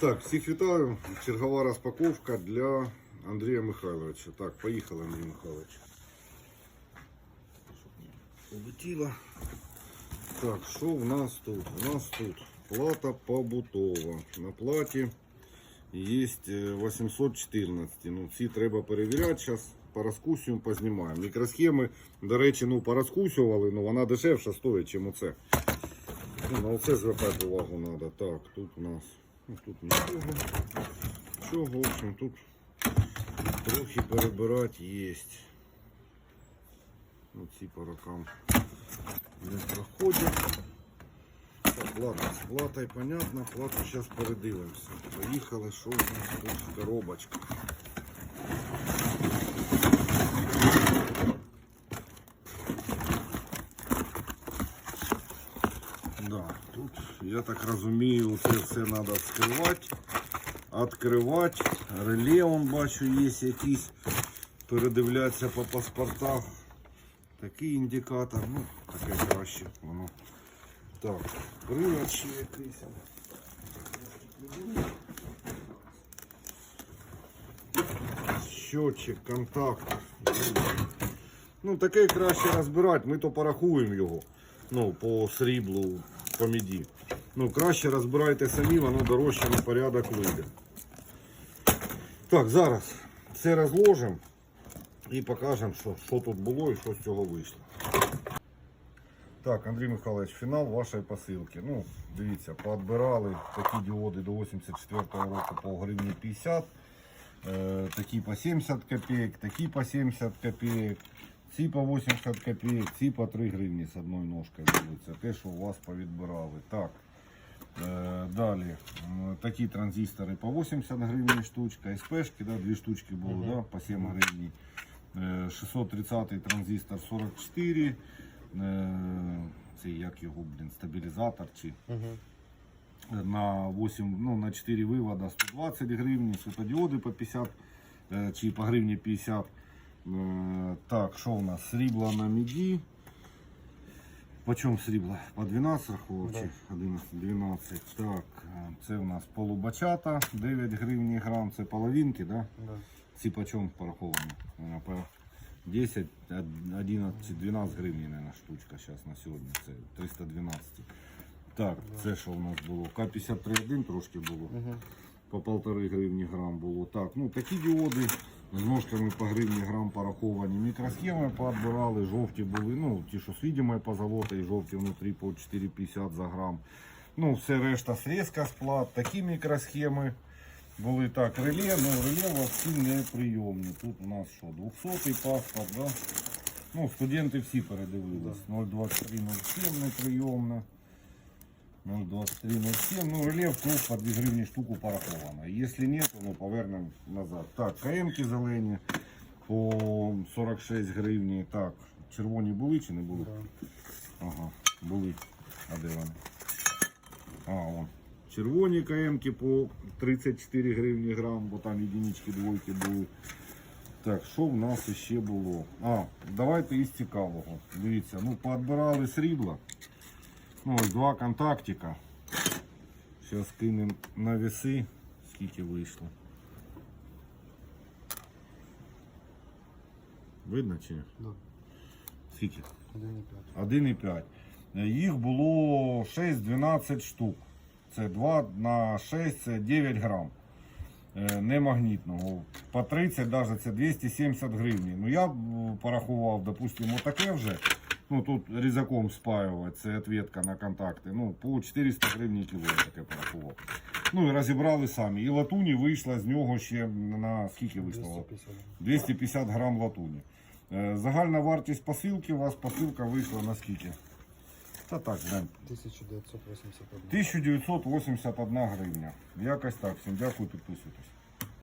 Так, всіх вітаю. Чергова розпаковка для Андрія Михайловича. Так, поїхали, Андрій Михайлович. Полетіло. Так, що в нас тут? У нас тут плата побутова. На платі є 814. Ну, ці треба перевіряти. Зараз порозкусуємо, познімаємо. Мікросхеми, до речі, ну, порозкусували, але вона дешевше стоїть, ніж оце. Ну, на оце звертати увагу треба. Так, тут у нас тут нічого. Нічого, в общем, тут трохи перебирати є. Ну, ці по рокам не проходять. Так, ладно, з платою понятно, плату зараз передивимося. Поїхали, що у нас тут в Да, тут, я так розумію, це все треба вскривати, відкривати. Реле, он бачу, є якісь. Передивлятися по паспортах. Такий індикатор, ну, таке краще воно. Так, привод ще якийсь. Щотчик, контакт. Ну, таке краще розбирати, ми то порахуємо його. Ну, по сріблу, по міді. Ну, краще розбирайте самі, воно дорожче на порядок вийде. Так, зараз все розложимо і покажемо, що, що тут було і що з цього вийшло. Так, Андрій Михайлович, фінал вашої посилки. Ну, дивіться, поотбирали такі діоди до 84-го року по гривні 50, е, такі по 70 копійок, такі по 70 копійок, ці по 80 копійок, ці по 3 гривні з одною ножкою. Це те, що у вас повідбирали. Так. Е, Далі такі транзистори по 80 гривень штучка, СПшки, да, дві штучки було, да, по 7 гривень. Е, 630 транзистор 44. Е, Це як його, блін, стабілізатор чи на 8, ну, на 4 вивода 120 гривень, світодіоди по 50 е, чи по гривні 50. Е, Так, що у нас? Срібло на міді. По чому срібло? По 12 рахував чи 11, 12. Так, е, це у нас полубачата, 9 гривень грам, це половинки, да? Да. Ці по чому пораховані? Е, По 10, 11, 12 гривень, наверное, штучка зараз на сьогодні. Це 312. Так, це що у нас було? К-53,1 трошки було. По полтори гривні грам було. Так, ну такі діоди з ножками по гривні грам пораховані. Мікросхеми поотбирали, жовті були, ну ті, що з відьмою позолота і жовті внутрі по 4,50 за грам. Ну, все решта срезка з плат, такі мікросхеми. Були так, реле, ну реле у вас всі неприйомні. Тут у нас що, 200 паспорт, да? Ну, студенти всі передивились. 02307 неприйомно. 02307. Ну, реле в круг по 2 гривні штуку пораховано. Якщо ні, то ну, повернемо назад. Так, КМки зелені по 46 гривні. Так, червоні були чи не були? Ага, були. А де вони? А, вон. Червоні КМки по 34 гривні грам, бо там єдинички, двойки були. Так, що в нас ще було? А, давайте із цікавого. Дивіться, ну поотбирали срібла. Ось два контактика. Зараз кинемо на веси, скільки вийшло. Видно чи? Да. Скільки? 1,5. 1,5. Е, Їх було 6-12 штук. Це 2 на 6, це 9 грам. Е, Немагнітного. По 30 навіть це 270 гривень. Ну я б порахував, допустимо, таке вже. Ну тут різаком спаювати, це відповідка на контакти. Ну, по 400 гривень кіло я таке порахував. Ну і розібрали самі. І латуні вийшла з нього ще на скільки вийшло? 250. 250 грам латуні. Е, Загальна вартість посилки у вас посилка вийшла на скільки? Та так, глянь. 1981. 1981 гривня. Якось так. Всім дякую, підписуйтесь.